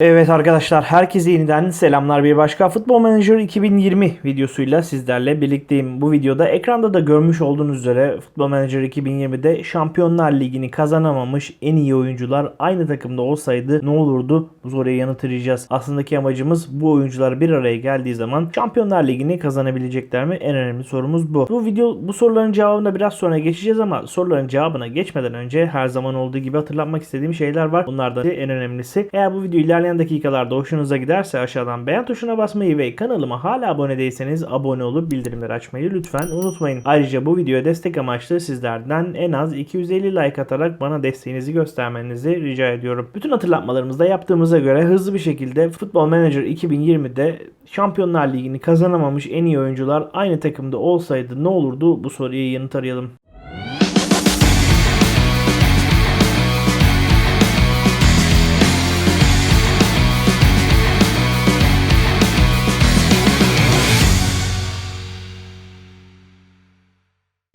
Evet arkadaşlar herkese yeniden selamlar bir başka Futbol Manager 2020 videosuyla sizlerle birlikteyim. Bu videoda ekranda da görmüş olduğunuz üzere Futbol Manager 2020'de Şampiyonlar Ligi'ni kazanamamış en iyi oyuncular aynı takımda olsaydı ne olurdu? Bu soruya yanıt arayacağız. Aslındaki amacımız bu oyuncular bir araya geldiği zaman Şampiyonlar Ligi'ni kazanabilecekler mi? En önemli sorumuz bu. Bu video bu soruların cevabına biraz sonra geçeceğiz ama soruların cevabına geçmeden önce her zaman olduğu gibi hatırlatmak istediğim şeyler var. Bunlardan en önemlisi. Eğer bu video ilerleyen dakikalarda hoşunuza giderse aşağıdan beğen tuşuna basmayı ve kanalıma hala abone değilseniz abone olup bildirimleri açmayı lütfen unutmayın. Ayrıca bu videoya destek amaçlı sizlerden en az 250 like atarak bana desteğinizi göstermenizi rica ediyorum. Bütün hatırlatmalarımızda yaptığımıza göre hızlı bir şekilde Football Manager 2020'de Şampiyonlar Ligi'ni kazanamamış en iyi oyuncular aynı takımda olsaydı ne olurdu? Bu soruya yanıt arayalım.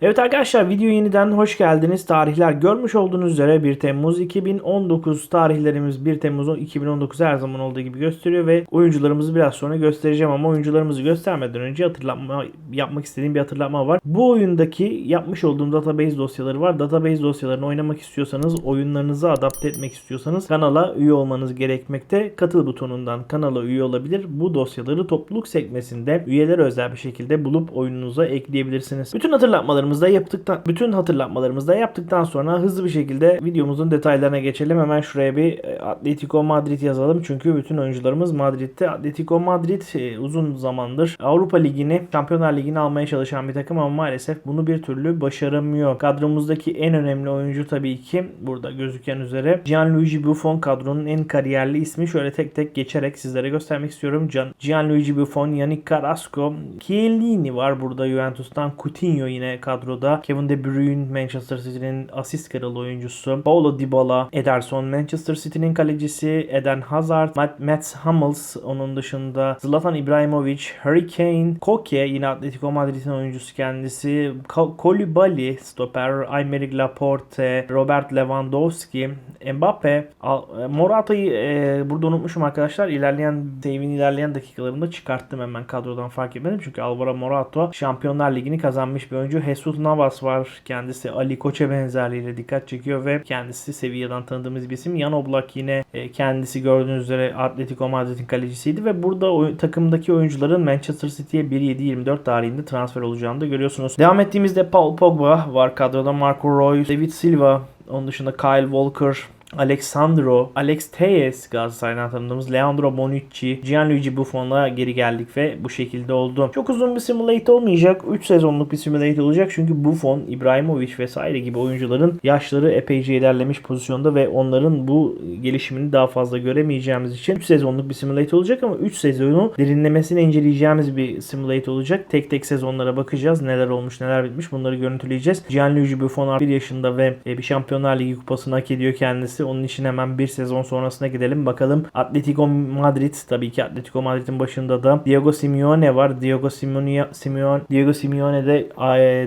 Evet arkadaşlar video yeniden hoş geldiniz. Tarihler görmüş olduğunuz üzere 1 Temmuz 2019 tarihlerimiz 1 Temmuz 2019 her zaman olduğu gibi gösteriyor ve oyuncularımızı biraz sonra göstereceğim ama oyuncularımızı göstermeden önce hatırlatma yapmak istediğim bir hatırlatma var. Bu oyundaki yapmış olduğum database dosyaları var. Database dosyalarını oynamak istiyorsanız, oyunlarınızı adapte etmek istiyorsanız kanala üye olmanız gerekmekte. Katıl butonundan kanala üye olabilir. Bu dosyaları topluluk sekmesinde üyeler özel bir şekilde bulup oyununuza ekleyebilirsiniz. Bütün hatırlatmalarımızı da yaptıktan bütün hatırlatmalarımızı da yaptıktan sonra hızlı bir şekilde videomuzun detaylarına geçelim. Hemen şuraya bir e, Atletico Madrid yazalım. Çünkü bütün oyuncularımız Madrid'de. Atletico Madrid e, uzun zamandır Avrupa Ligi'ni, Şampiyonlar Ligi'ni almaya çalışan bir takım ama maalesef bunu bir türlü başaramıyor. Kadromuzdaki en önemli oyuncu tabii ki burada gözüken üzere Gianluigi Buffon kadronun en kariyerli ismi. Şöyle tek tek geçerek sizlere göstermek istiyorum. Gian, Gianluigi Buffon, Yannick Carrasco, Chiellini var burada Juventus'tan. Coutinho yine kadroda. Kevin De Bruyne Manchester City'nin asist kralı oyuncusu. Paulo Dybala, Ederson Manchester City'nin kalecisi. Eden Hazard, Matt, Mats Hummels onun dışında Zlatan Ibrahimovic, Harry Kane, Koke yine Atletico Madrid'in oyuncusu kendisi. Koulibaly stoper, Aymeric Laporte, Robert Lewandowski, Mbappe, Morata'yı e, burada unutmuşum arkadaşlar. İlerleyen save'in ilerleyen dakikalarında çıkarttım hemen kadrodan fark etmedim. Çünkü Alvaro Morata Şampiyonlar Ligi'ni kazanmış bir oyuncu. Jesus Navas var. Kendisi Ali Koç'a benzerliğiyle dikkat çekiyor ve kendisi Sevilla'dan tanıdığımız bir isim. Jan Oblak yine e, kendisi gördüğünüz üzere Atletico Madrid'in kalecisiydi ve burada oy- takımdaki oyuncuların Manchester City'ye 1-7-24 tarihinde transfer olacağını da görüyorsunuz. Devam ettiğimizde Paul Pogba var kadroda. Marco Reus, David Silva, onun dışında Kyle Walker, Alexandro, Alex Telles Galatasaray'dan tanıdığımız Leandro Bonucci, Gianluigi Buffon'la geri geldik ve bu şekilde oldu. Çok uzun bir simulate olmayacak. 3 sezonluk bir simulate olacak çünkü Buffon, Ibrahimovic vesaire gibi oyuncuların yaşları epeyce ilerlemiş pozisyonda ve onların bu gelişimini daha fazla göremeyeceğimiz için 3 sezonluk bir simulate olacak ama 3 sezonu derinlemesine inceleyeceğimiz bir simulate olacak. Tek tek sezonlara bakacağız. Neler olmuş, neler bitmiş bunları görüntüleyeceğiz. Gianluigi Buffon 1 yaşında ve e, bir Şampiyonlar Ligi kupasını hak ediyor kendisi. Onun için hemen bir sezon sonrasına gidelim. Bakalım Atletico Madrid tabii ki Atletico Madrid'in başında da Diego Simeone var. Diego Simeone, Simeone Diego Simeone de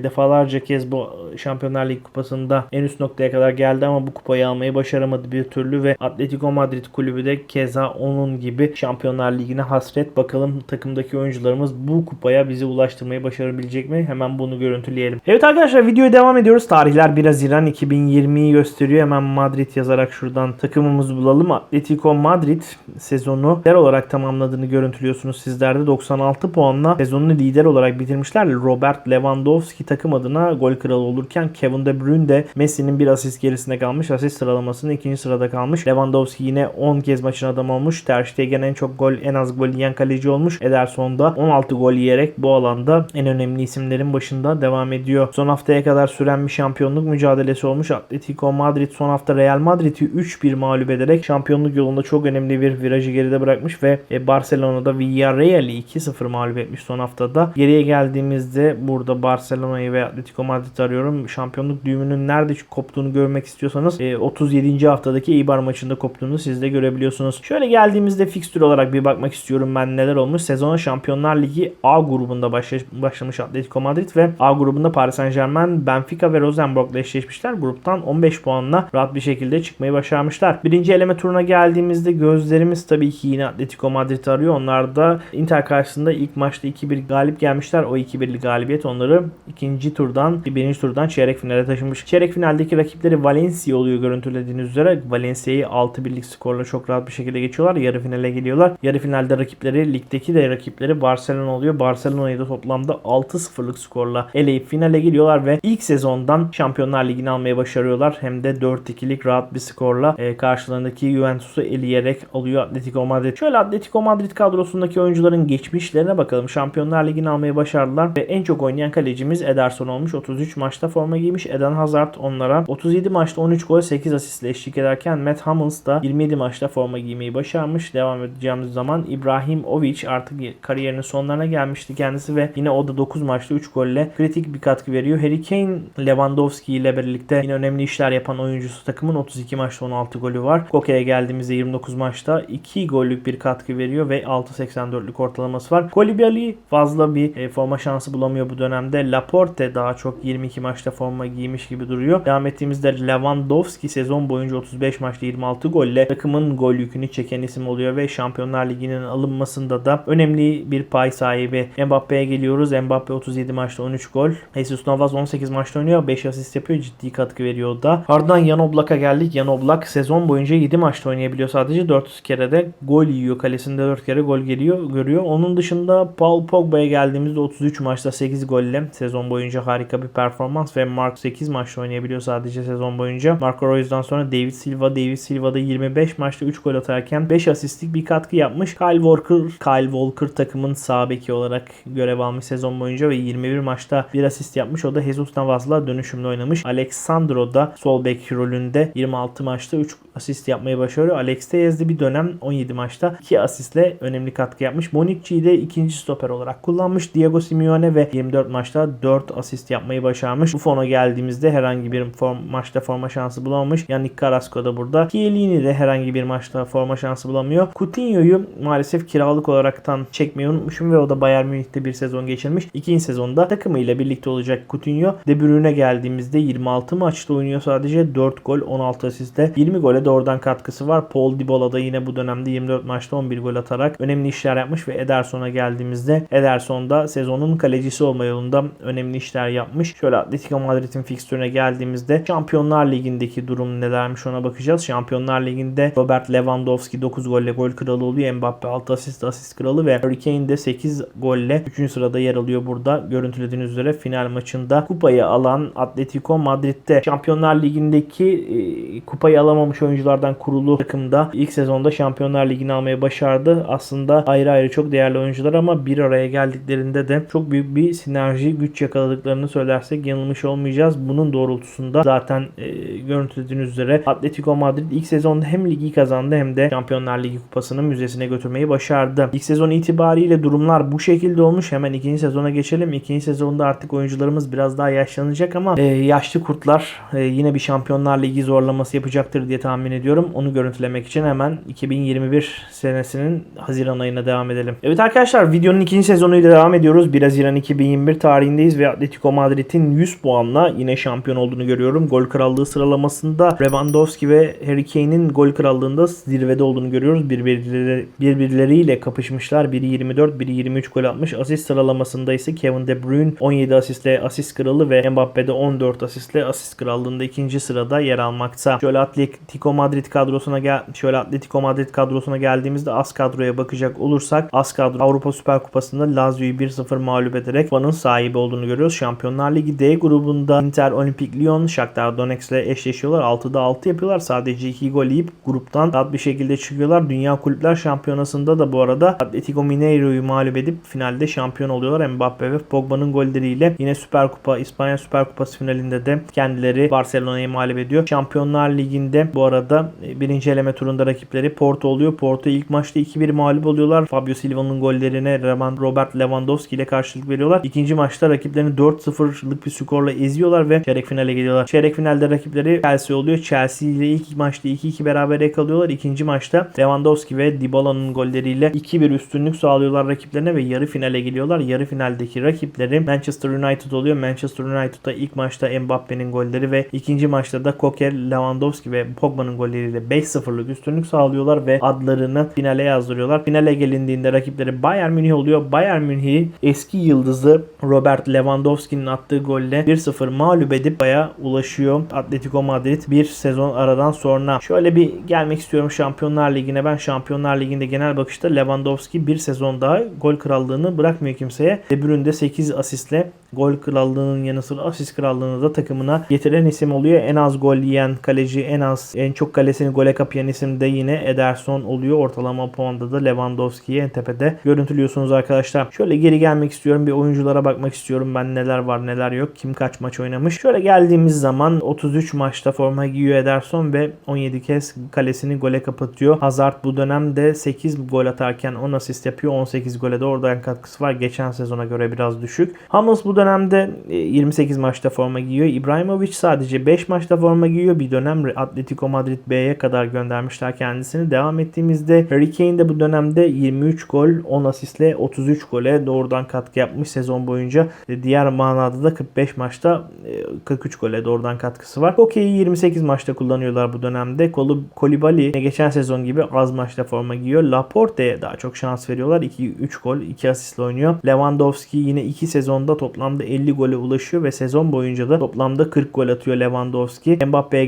defalarca kez bu Şampiyonlar Ligi kupasında en üst noktaya kadar geldi ama bu kupayı almayı başaramadı bir türlü ve Atletico Madrid kulübü de keza onun gibi Şampiyonlar Ligi'ne hasret. Bakalım takımdaki oyuncularımız bu kupaya bizi ulaştırmayı başarabilecek mi? Hemen bunu görüntüleyelim. Evet arkadaşlar videoya devam ediyoruz. Tarihler 1 Haziran 2020'yi gösteriyor. Hemen Madrid yazarak şuradan takımımızı bulalım. Atletico Madrid sezonu lider olarak tamamladığını görüntülüyorsunuz sizlerde. 96 puanla sezonunu lider olarak bitirmişler. Robert Lewandowski takım adına gol kralı olurken Kevin De Bruyne de Messi'nin bir asist gerisinde kalmış. Asist sıralamasında ikinci sırada kalmış. Lewandowski yine 10 kez maçın adamı olmuş. Ter Stegen en çok gol, en az gol yiyen kaleci olmuş. Ederson da 16 gol yiyerek bu alanda en önemli isimlerin başında devam ediyor. Son haftaya kadar süren bir şampiyonluk mücadelesi olmuş. Atletico Madrid son hafta Real Madrid'i 3-1 mağlup ederek şampiyonluk yolunda çok önemli bir virajı geride bırakmış ve e, Barcelona'da Villarreal'i 2-0 mağlup etmiş son haftada. Geriye geldiğimizde burada Barcelona'yı ve Atletico Madrid'i arıyorum. Şampiyonluk düğümünün nerede koptuğunu görmek istiyorsanız e, 37. haftadaki Eibar maçında koptuğunu siz de görebiliyorsunuz. Şöyle geldiğimizde fikstür olarak bir bakmak istiyorum ben neler olmuş. Sezona Şampiyonlar Ligi A grubunda başla- başlamış Atletico Madrid ve A grubunda Paris Saint Germain, Benfica ve Rosenborg'la eşleşmişler. Gruptan 15 puanla rahat bir şekilde çıkmayı yapmayı başarmışlar. Birinci eleme turuna geldiğimizde gözlerimiz tabii ki yine Atletico Madrid arıyor. Onlar da Inter karşısında ilk maçta 2-1 galip gelmişler. O 2-1'lik galibiyet onları ikinci turdan, birinci turdan çeyrek finale taşımış. Çeyrek finaldeki rakipleri Valencia oluyor görüntülediğiniz üzere. Valencia'yı 6-1'lik skorla çok rahat bir şekilde geçiyorlar. Yarı finale geliyorlar. Yarı finalde rakipleri, ligdeki de rakipleri Barcelona oluyor. Barcelona'yı da toplamda 6-0'lık skorla eleyip finale geliyorlar ve ilk sezondan Şampiyonlar Ligi'ni almaya başarıyorlar. Hem de 4-2'lik rahat bir skorla e, karşılarındaki Juventus'u eleyerek alıyor Atletico Madrid. Şöyle Atletico Madrid kadrosundaki oyuncuların geçmişlerine bakalım. Şampiyonlar Ligi'ni almayı başardılar ve en çok oynayan kalecimiz Ederson olmuş. 33 maçta forma giymiş. Eden Hazard onlara 37 maçta 13 gol 8 asistle eşlik ederken Matt Hummels da 27 maçta forma giymeyi başarmış. Devam edeceğimiz zaman İbrahim Ovic artık kariyerinin sonlarına gelmişti kendisi ve yine o da 9 maçta 3 golle kritik bir katkı veriyor. Harry Kane Lewandowski ile birlikte yine önemli işler yapan oyuncusu takımın 32 maçta 16 golü var. Koke'ye geldiğimizde 29 maçta 2 gollük bir katkı veriyor ve 6.84'lük ortalaması var. Kolibali fazla bir e, forma şansı bulamıyor bu dönemde. Laporte daha çok 22 maçta forma giymiş gibi duruyor. Devam ettiğimizde Lewandowski sezon boyunca 35 maçta 26 golle takımın gol yükünü çeken isim oluyor ve Şampiyonlar Ligi'nin alınmasında da önemli bir pay sahibi. Mbappe'ye geliyoruz. Mbappe 37 maçta 13 gol. Jesus Navas 18 maçta oynuyor. 5 asist yapıyor. Ciddi katkı veriyor da. Ardından Jan Oblak'a geldik. Jan Oblak sezon boyunca 7 maçta oynayabiliyor sadece. 400 kere de gol yiyor. Kalesinde 4 kere gol geliyor, görüyor. Onun dışında Paul Pogba'ya geldiğimizde 33 maçta 8 golle sezon boyunca harika bir performans ve Mark 8 maçta oynayabiliyor sadece sezon boyunca. Marco Reus'dan sonra David Silva. David Silva da 25 maçta 3 gol atarken 5 asistlik bir katkı yapmış. Kyle Walker, Kyle Walker takımın sağ beki olarak görev almış sezon boyunca ve 21 maçta bir asist yapmış. O da Jesus Navas'la dönüşümlü oynamış. Alexandro da sol bek rolünde 26 maçta 3 asist yapmayı başarıyor. Alex Tellez de bir dönem 17 maçta 2 asistle önemli katkı yapmış. Bonucci'yi de ikinci stoper olarak kullanmış. Diego Simeone ve 24 maçta 4 asist yapmayı başarmış. Buffon'a geldiğimizde herhangi bir form, maçta forma şansı bulamamış. Yannick Carrasco da burada. Chiellini de herhangi bir maçta forma şansı bulamıyor. Coutinho'yu maalesef kiralık olaraktan çekmeyi unutmuşum ve o da Bayern Münih'te bir sezon geçirmiş. İkinci sezonda takımıyla birlikte olacak Coutinho. De Bruyne geldiğimizde 26 maçta oynuyor sadece 4 gol 16 asistle 20 gole de oradan katkısı var. Paul Dybala da yine bu dönemde 24 maçta 11 gol atarak önemli işler yapmış ve Ederson'a geldiğimizde Ederson da sezonun kalecisi olma yolunda önemli işler yapmış. Şöyle Atletico Madrid'in fikstürüne geldiğimizde Şampiyonlar Ligi'ndeki durum nelermiş ona bakacağız. Şampiyonlar Ligi'nde Robert Lewandowski 9 golle gol kralı oluyor. Mbappe 6 asist asist kralı ve Harry Kane de 8 golle 3. sırada yer alıyor burada. Görüntülediğiniz üzere final maçında kupayı alan Atletico Madrid'de Şampiyonlar Ligi'ndeki e, kupayı alamamış oyunculardan kurulu takımda ilk sezonda Şampiyonlar Ligi'ni almayı başardı. Aslında ayrı ayrı çok değerli oyuncular ama bir araya geldiklerinde de çok büyük bir sinerji güç yakaladıklarını söylersek yanılmış olmayacağız. Bunun doğrultusunda zaten e, görüntülediğiniz üzere Atletico Madrid ilk sezonda hem ligi kazandı hem de Şampiyonlar Ligi kupasını müzesine götürmeyi başardı. İlk sezon itibariyle durumlar bu şekilde olmuş. Hemen ikinci sezona geçelim. İkinci sezonda artık oyuncularımız biraz daha yaşlanacak ama e, yaşlı kurtlar e, yine bir Şampiyonlar Ligi zorlaması yapacaktır diye tahmin ediyorum. Onu görüntülemek için hemen 2021 senesinin Haziran ayına devam edelim. Evet arkadaşlar videonun ikinci sezonuyla devam ediyoruz. 1 Haziran 2021 tarihindeyiz ve Atletico Madrid'in 100 puanla yine şampiyon olduğunu görüyorum. Gol krallığı sıralamasında Lewandowski ve Harry Kane'in gol krallığında zirvede olduğunu görüyoruz. Birbirleri, birbirleriyle kapışmışlar. Biri 24, biri 23 gol atmış. Asist sıralamasında ise Kevin De Bruyne 17 asistle asist kralı ve Mbappe de 14 asistle asist krallığında ikinci sırada yer almakta. Şöyle Atletico Madrid kadrosuna gel şöyle Atletico Madrid kadrosuna geldiğimizde az kadroya bakacak olursak az kadro Avrupa Süper Kupası'nda Lazio'yu 1-0 mağlup ederek Van'ın sahibi olduğunu görüyoruz. Şampiyonlar Ligi D grubunda Inter Olimpik Lyon Shakhtar Donetsk ile eşleşiyorlar. 6'da 6 yapıyorlar. Sadece 2 gol yiyip gruptan rahat bir şekilde çıkıyorlar. Dünya Kulüpler Şampiyonası'nda da bu arada Atletico Mineiro'yu mağlup edip finalde şampiyon oluyorlar. Mbappe ve Pogba'nın golleriyle yine Süper Kupa İspanya Süper Kupası finalinde de kendileri Barcelona'yı mağlup ediyor. Şampiyonlar Ligi'nde bu arada e, birinci eleme turunda rakipleri Porto oluyor. Porto ilk maçta 2-1 mağlup oluyorlar. Fabio Silva'nın gollerine Robert Lewandowski ile karşılık veriyorlar. İkinci maçta rakiplerini 4-0'lık bir skorla eziyorlar ve çeyrek finale geliyorlar. Çeyrek finalde rakipleri Chelsea oluyor. Chelsea ile ilk maçta 2-2 beraber kalıyorlar. İkinci maçta Lewandowski ve Dybala'nın golleriyle 2-1 üstünlük sağlıyorlar rakiplerine ve yarı finale geliyorlar. Yarı finaldeki rakipleri Manchester United oluyor. Manchester United'da ilk maçta Mbappe'nin golleri ve ikinci maçta da Koke, Lewandowski ve Pogba'nın golleriyle 5-0'lık üstünlük sağlıyorlar ve adlarını finale yazdırıyorlar. Finale gelindiğinde rakipleri Bayern Münih oluyor. Bayern Münih'i eski yıldızı Robert Lewandowski'nin attığı golle 1-0 mağlup edip baya ulaşıyor. Atletico Madrid bir sezon aradan sonra. Şöyle bir gelmek istiyorum Şampiyonlar Ligi'ne. Ben Şampiyonlar Ligi'nde genel bakışta Lewandowski bir sezon daha gol krallığını bırakmıyor kimseye. De Bruyne 8 asistle gol krallığının yanı sıra asist krallığını da takımına getiren isim oluyor. En az gol yiyen kaleci, en az en çok kalesini gole kapayan isim de yine Ederson oluyor. Ortalama puanda da Lewandowski'yi en tepede görüntülüyorsunuz arkadaşlar. Şöyle geri gelmek istiyorum. Bir oyunculara bakmak istiyorum. Ben neler var neler yok. Kim kaç maç oynamış. Şöyle geldiğimiz zaman 33 maçta forma giyiyor Ederson ve 17 kez kalesini gole kapatıyor. Hazard bu dönemde 8 gol atarken 10 asist yapıyor. 18 gole de oradan katkısı var. Geçen sezona göre biraz düşük. Hummels bu dönemde e, 28 maçta forma giyiyor. İbrahimovic sadece 5 maçta forma giyiyor. Bir dönem Atletico Madrid B'ye kadar göndermişler kendisini. Devam ettiğimizde Harry Kane de bu dönemde 23 gol 10 asistle 33 gole doğrudan katkı yapmış sezon boyunca. E, Diğer manada da 45 maçta e, 43 gole doğrudan katkısı var. Koke'yi 28 maçta kullanıyorlar bu dönemde. Kolibali geçen sezon gibi az maçta forma giyiyor. Laporte'ye daha çok şans veriyorlar. 2 3 gol, 2 asistle oynuyor. Lewandowski yine 2 sezonda toplamda 50 gole ulaşıyor ve sezon boyunca da toplamda 40 gol atıyor Lewandowski. Mbappe'ye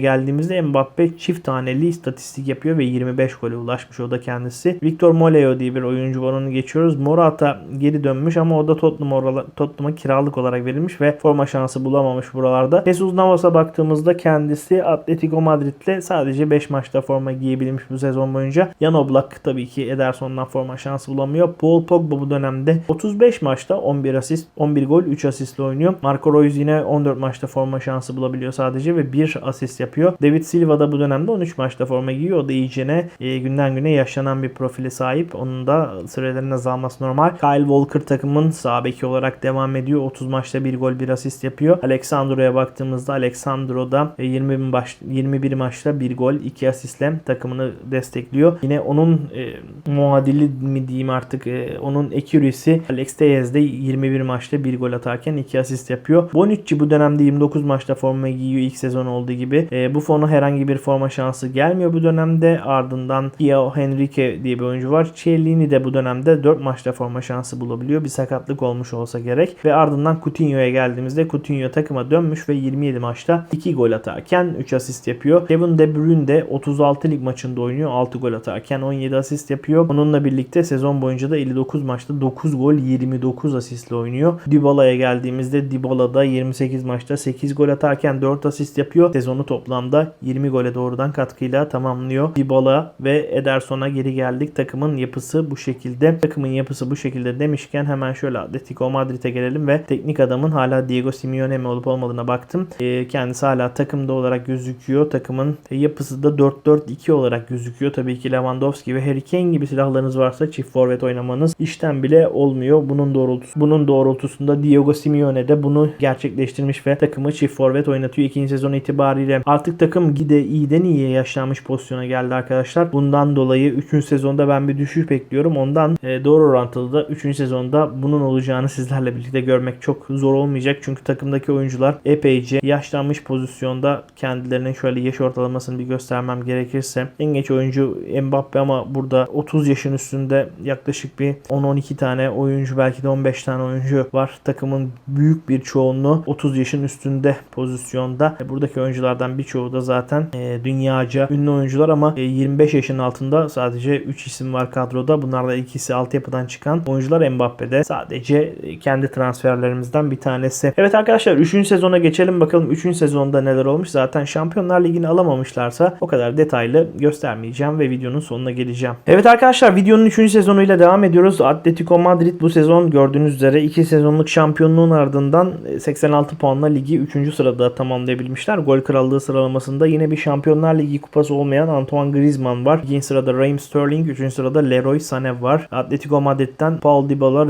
geldiğimizde Mbappe çift taneli istatistik yapıyor ve 25 gole ulaşmış o da kendisi. Victor Moleo diye bir oyuncu var onu geçiyoruz. Morata geri dönmüş ama o da Tottenham'a kiralık olarak verilmiş ve forma şansı bulamamış buralarda. Jesus Navas'a baktığımızda kendisi Atletico Madrid'le sadece 5 maçta forma giyebilmiş bu sezon boyunca. Jan Oblak tabii ki Ederson'dan forma şansı bulamıyor. Paul Pogba bu dönemde 35 maçta 11 asist, 11 gol, 3 asistle oynuyor. Marco Reus yine 14 maçta forma şansı bulabiliyor sadece ve 1 asist yapıyor. David Silva da bu dönemde 13 maçta forma giyiyor. O da iyicene e, günden güne yaşlanan bir profile sahip. Onun da sürelerin azalması normal. Kyle Walker takımın sağ beki olarak devam ediyor. 30 maçta 1 gol 1 asist yapıyor. Alexandro'ya baktığımızda Alexandro da e, 20 maç 21 maçta 1 gol 2 asistle takımını destekliyor. Yine onun e, muadili mi diyeyim artık e, onun accuracy Alex Tellez de 21 maçta 1 gol atarken 2 asist yapıyor. Bonucci bu dönemde 29 maçta forma giyiyor ilk sezon olduğu gibi. E, bu herhangi bir forma şansı gelmiyor bu dönemde. Ardından Pio Henrique diye bir oyuncu var. Chiellini de bu dönemde 4 maçta forma şansı bulabiliyor. Bir sakatlık olmuş olsa gerek. Ve ardından Coutinho'ya geldiğimizde Coutinho takıma dönmüş ve 27 maçta 2 gol atarken 3 asist yapıyor. Kevin De Bruyne de 36 lig maçında oynuyor. 6 gol atarken 17 asist yapıyor. Onunla birlikte sezon boyunca da 59 maçta 9 gol 29 asistle oynuyor. Dybala'ya geldiğimizde Dybala da 28 maçta 8 gol atarken 4 asist yapıyor. Sezonu toplamda 20 gole doğrudan katkıyla tamamlıyor. Dybala ve Ederson'a geri geldik. Takımın yapısı bu şekilde. Takımın yapısı bu şekilde demişken hemen şöyle Atletico Madrid'e gelelim ve teknik adamın hala Diego Simeone mi olup olmadığına baktım. Ee, kendisi hala takımda olarak gözüküyor. Takımın yapısı da 4-4-2 olarak gözüküyor. Tabii ki Lewandowski ve Harry Kane gibi silahlarınız varsa çift forvet oynamanız işten bile olmuyor. Bunun doğrultusu bunun doğrultusunda Diego Simeone de bunu gerçekleştirmiş ve takımı çift forvet oynatıyor. İkinci sezon itibariyle artık takım gide iyiden iyiye yaşlanmış pozisyona geldi arkadaşlar. Bundan dolayı 3. sezonda ben bir düşüş bekliyorum. Ondan e, doğru orantılı da 3. sezonda bunun olacağını sizlerle birlikte görmek çok zor olmayacak. Çünkü takımdaki oyuncular epeyce yaşlanmış pozisyonda kendilerinin şöyle yaş ortalamasını bir göstermem gerekirse en geç oyuncu Mbappe ama burada 30 yaşın üstünde yaklaşık bir 10-12 tane oyuncu belki de 15 tane oyuncu var. Takımın büyük bir çoğunluğu 30 yaşın üstünde pozisyonda. E, Buradaki oyunculardan birçoğu da zaten e, dünyaca ünlü oyuncular ama e, 25 yaşın altında sadece 3 isim var kadroda. Bunlardan ikisi altyapıdan çıkan oyuncular Mbappe'de. Sadece e, kendi transferlerimizden bir tanesi. Evet arkadaşlar 3. sezona geçelim bakalım 3. sezonda neler olmuş. Zaten Şampiyonlar Ligi'ni alamamışlarsa o kadar detaylı göstermeyeceğim ve videonun sonuna geleceğim. Evet arkadaşlar videonun 3. sezonuyla devam ediyoruz. Atletico Madrid bu sezon gördüğünüz üzere 2 sezonluk şampiyonluğun ardından 86 puanla ligi 3. sırada tamamlayabilmişler. Gol krallığı sıralamasında yine bir Şampiyonlar Ligi kupası olmayan Antoine Griezmann var. 2. sırada Raheem Sterling, 3. sırada Leroy Sané var. Atletico Madrid'den Paul Dybala,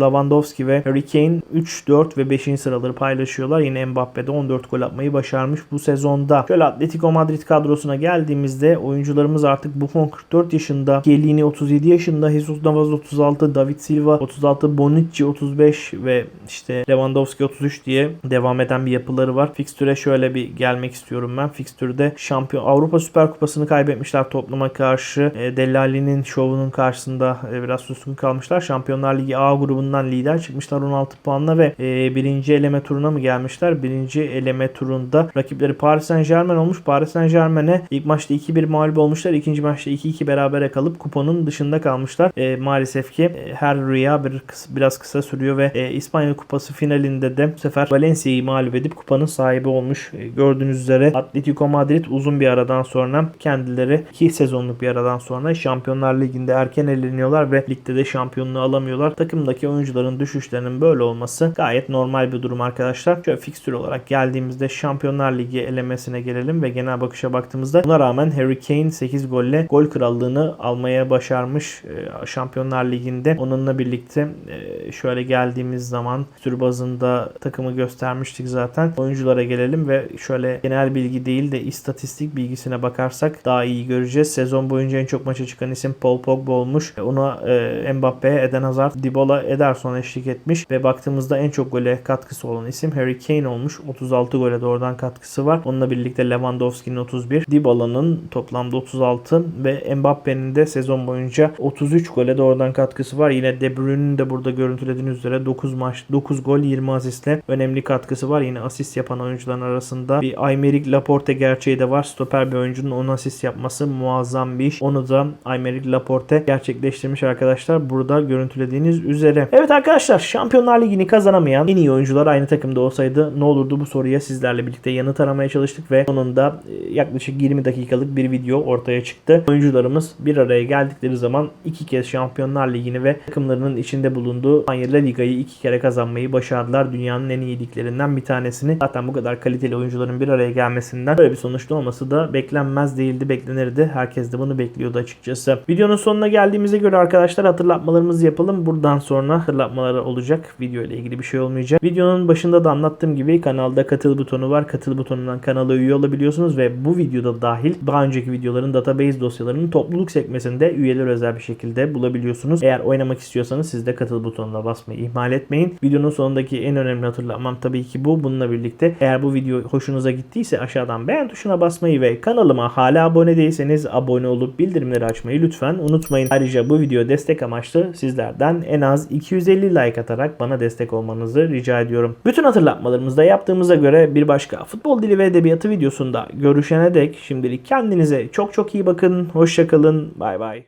Lewandowski ve Harry Kane 3, 4 ve 5. sıraları paylaşıyorlar. Yine Mbappe de 14 gol atmayı başarmış bu sezonda. Şöyle Atletico Madrid kadrosuna geldiğimizde oyuncularımız artık Buffon 44 yaşında, Chiellini 37 yaşında, Jesus Navas 36, David Silva 36, Bonucci 35 ve işte Lewandowski 33 diye devam eden bir yapıları var. Fikstüre şöyle bir gelmek istiyorum ben. Fikstüre fikstürde şampiyon Avrupa Süper Kupası'nı kaybetmişler topluma karşı. E, Dellali'nin şovunun karşısında e, biraz suskun kalmışlar. Şampiyonlar Ligi A grubundan lider çıkmışlar 16 puanla ve e, birinci eleme turuna mı gelmişler? Birinci eleme turunda rakipleri Paris Saint Germain olmuş. Paris Saint Germain'e ilk maçta 2-1 mağlup olmuşlar. İkinci maçta 2-2 berabere kalıp kuponun dışında kalmışlar. E, maalesef ki e, her rüya bir biraz kısa sürüyor ve e, İspanya Kupası finalinde de bu sefer Valencia'yı mağlup edip kupanın sahibi olmuş. E, gördüğünüz üzere Atletico Madrid uzun bir aradan sonra kendileri 2 sezonluk bir aradan sonra Şampiyonlar Ligi'nde erken eleniyorlar ve ligde de şampiyonluğu alamıyorlar. Takımdaki oyuncuların düşüşlerinin böyle olması gayet normal bir durum arkadaşlar. Şöyle fikstür olarak geldiğimizde Şampiyonlar Ligi elemesine gelelim ve genel bakışa baktığımızda buna rağmen Harry Kane 8 golle gol krallığını almaya başarmış e, Şampiyonlar Ligi'nde. Onunla birlikte e, şöyle geldiğimiz zaman tür bazında takımı göstermiştik zaten. Oyunculara gelelim ve şöyle genel bilgi değil de istatistik bilgisine bakarsak daha iyi göreceğiz. Sezon boyunca en çok maça çıkan isim Paul Pogba olmuş. Ona e, Mbappe, Eden Hazard, Dybala, Ederson eşlik etmiş ve baktığımızda en çok gole katkısı olan isim Harry Kane olmuş. 36 gole doğrudan katkısı var. Onunla birlikte Lewandowski'nin 31, Dybala'nın toplamda 36 ve Mbappe'nin de sezon boyunca 33 gole doğrudan katkısı var. Yine De Bruyne'nin de burada görüntülediğiniz üzere 9 maç 9 gol 20 asistle önemli katkısı var. Yine asist yapan oyuncuların arasında bir Aymeric Laporte gerçeği de var. Stoper bir oyuncunun 10 asist yapması muazzam bir iş. Onu da Aymeric Laporte gerçekleştirmiş arkadaşlar. Burada görüntülediğiniz üzere. Evet arkadaşlar Şampiyonlar Ligi'ni kazanamayan en iyi oyuncular aynı takımda olsaydı ne olurdu bu soruya sizlerle birlikte yanıt aramaya çalıştık ve sonunda e, yaklaşık 20 dakikalık bir video ortaya çıktı. Oyuncularımız bir araya geldikleri zaman iki kez Şampiyonlar Ligi'ni ve takımlarının içinde bulunduğu İspanya La Liga'yı iki kere kazanmayı başardılar. Dünyanın en iyi liglerinden bir tanesini. Zaten bu kadar kaliteli oyuncuların bir araya gelmesinden böyle bir sonuçta olması da beklenmez değildi, beklenirdi. Herkes de bunu bekliyordu açıkçası. Videonun sonuna geldiğimize göre arkadaşlar hatırlatmalarımızı yapalım. Buradan sonra hatırlatmaları olacak. Video ile ilgili bir şey olmayacak. Videonun başında da anlattığım gibi kanalda katıl butonu var. Katıl butonundan kanala üye olabiliyorsunuz ve bu videoda dahil daha önceki videoların database dosyalarını topluluk sekmesinde üyeler özel bir şekilde bulabiliyorsunuz. Eğer oynamak istiyorsanız siz de katıl butonuna basmayı ihmal etmeyin. Videonun sonundaki en önemli hatırlatmam tabii ki bu. Bununla birlikte eğer bu video hoşunuza gittiyse aşağıdan beğen tuşuna basmayı ve kanalıma hala abone değilseniz abone olup bildirimleri açmayı lütfen unutmayın. Ayrıca bu video destek amaçlı sizlerden en az 250 like atarak bana destek olmanızı rica ediyorum. Bütün hatırlatmalarımızı da yaptığımıza göre bir başka futbol dili ve edebiyatı videosunda görüşene dek şimdilik kendinize çok çok iyi bakın. Hoşçakalın. Bay bay.